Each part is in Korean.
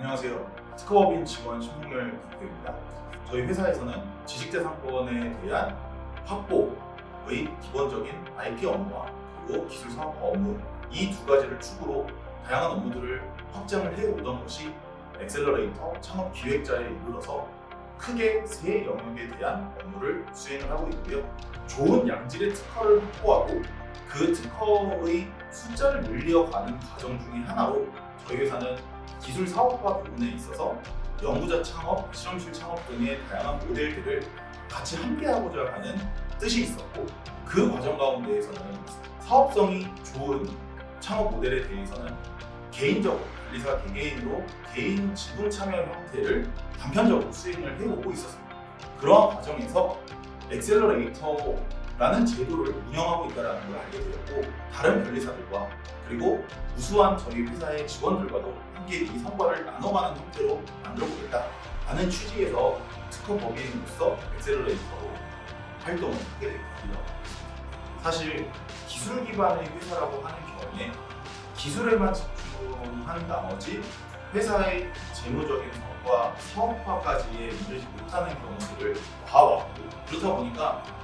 안녕하세요. 특허법인 직원 신동열 대표입니다. 저희 회사에서는 지식재산권에 대한 확보의 기본적인 IP 업무와 그리고 기술 사업 업무 이 두 가지를 축으로 다양한 업무들을 확장을 해오던 것이 엑셀러레이터 창업 기획자에 이르러서 크게 세 영역에 대한 업무를 수행을 하고 있고요. 좋은 양질의 특허를 확보하고 그 특허의 숫자를 늘려가는 과정 중에 하나로 저희 회사는 기술 사업화 부분에 있어서 연구자 창업, 실험실 창업 등의 다양한 모델들을 같이 함께하고자 하는 뜻이 있었고 그 과정 가운데에서는 사업성이 좋은 창업 모델에 대해서는 개인적으로 관리사 개개인으로 개인 지분 참여 형태를 단편적으로 수행을 해오고 있었습니다. 그러한 과정에서 엑셀러레이터 라는 제도를 운영하고 있다는 걸 알게 되었고 다른 변리사들과 그리고 우수한 저희 회사의 직원들과도 함께 이 성과를 나눠가는 형태로 만들어보겠다 라는 취지에서 특허 법인으로서 엑셀러레이터로 활동을 하게 됩니다. 사실 기술 기반의 회사라고 하는 경우에 기술에만 집중한 나머지 회사의 재무적인 성과, 사업화까지에 이르지 못하는 경우들을 봐왔고 그렇다 보니까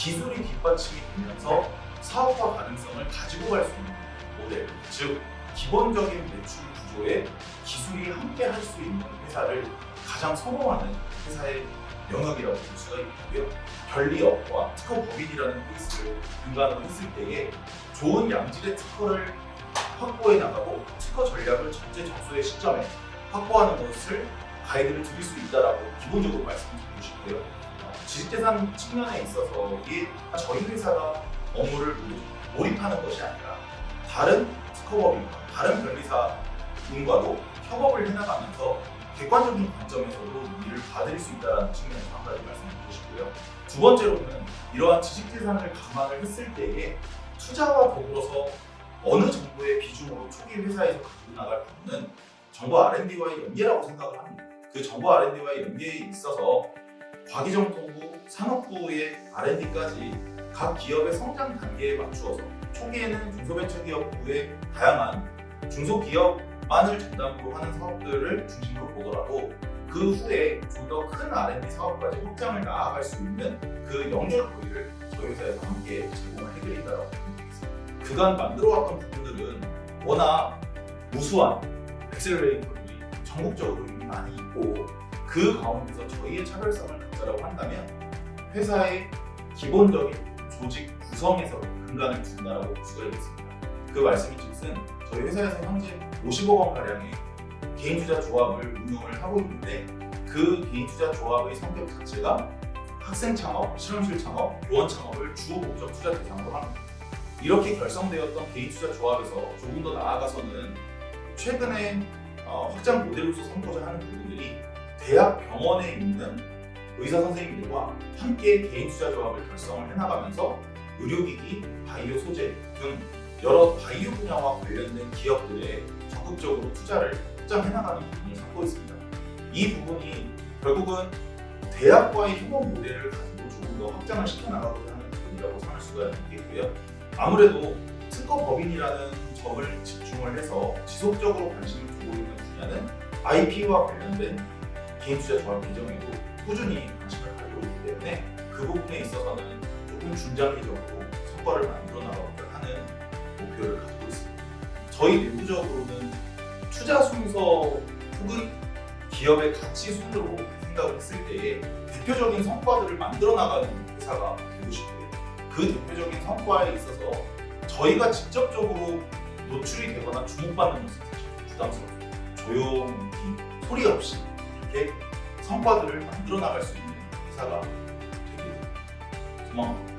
기술이 뒷받침이 되면서 사업화 가능성을 가지고 갈 수 있는 모델, 즉 기본적인 매출 구조에 기술이 함께 할 수 있는 회사를 가장 선호하는 회사의 영역이라고 볼 수가 있고요. 변리업과 특허 법인이라는 케이스를 근간으로 했을 때에 좋은 양질의 특허를 확보해 나가고 특허 전략을 적재 적소의 시점에 확보하는 것을 가이드를 드릴 수 있다라고 기본적으로 말씀드리고 싶고요. 어, 지식재산 측면에 있어서 이게 저희 회사가 업무를 몰입하는 것이 아니라 다른 특허법인과 다른 변리사분과도 협업을 해나가면서 객관적인 관점에서도 일을 받을 수 있다는 측면에서 한 가지 말씀드리고 싶고요. 두 번째로는 이러한 지식재산을 감안을 했을 때에 투자와 더불어서 어느 정도의 비중으로 초기 회사에서 가지고 나갈 부분은 정보 R&D와의 연계라고 생각을 합니다. 그 정보 R&D와의 연계에 있어서 과기정통부, 산업부의 R&D까지 각 기업의 성장 단계에 맞추어서 초기에는 중소벤처기업부의 다양한 중소기업만을 전담으로 하는 사업들을 중심으로 보더라도 그 후에 좀 더 큰 R&D 사업까지 확장을 나아갈 수 있는 그 연결 고리를 저희 회사에서 함께 제공을 해드린다고 생각합니다. 그간 만들어왔던 부분들은 워낙 우수한 엑셀레이터들이 전국적으로 이미 많이 있고 그 가운데서 저희의 차별성을 갖자라고 한다면 회사의 기본적인 조직 구성에서 근간을 둔다라고 볼 수가 있습니다. 그 말씀이 즉슨 저희 회사에서 현재 50억 원 가량의 개인 투자 조합을 운영을 하고 있는데 그 개인 투자 조합의 성격 자체가 학생 창업, 실험실 창업, 교원 창업을 주 목적 투자 대상으로 합니다. 이렇게 결성되었던 개인 투자 조합에서 조금 더 나아가서는 최근에 어, 확장 모델로서 선보자 하는 부분들이 대학 병원에 있는 의사 선생님들과 함께 개인 투자 조합을 결성을 해나가면서 의료기기, 바이오 소재 등 여러 바이오 분야와 관련된 기업들에 적극적으로 투자를 확장해나가는 부분을 삼고 있습니다. 이 부분이 결국은 대학과의 협업 모델을 가지고 조금 더 확장을 시켜나가고자 하는 부분이라고 삼을 수가 있겠고요. 아무래도 특허 법인이라는 점을 집중을 해서 지속적으로 관심을 두고 있는 분야는 IP와 관련된 개인 투자 조합 개정에도 꾸준히 관심을 가지고 있기 때문에 그 부분에 있어서는 조금 중장기적으로 성과를 만들어 나가고자 하는 목표를 가지고 있습니다. 저희 내부적으로는 투자 순서 혹은 기업의 가치 순으로 생각을 했을 때에 대표적인 성과들을 만들어 나가는 회사가 되고 싶고요. 그 대표적인 성과에 있어서 저희가 직접적으로 노출이 되거나 주목받는 것은 사실 부담스럽습니다. 조용히 소리 없이 이렇게 성과들을 만들어 나갈 수 있는 회사가 되길 소망합니다.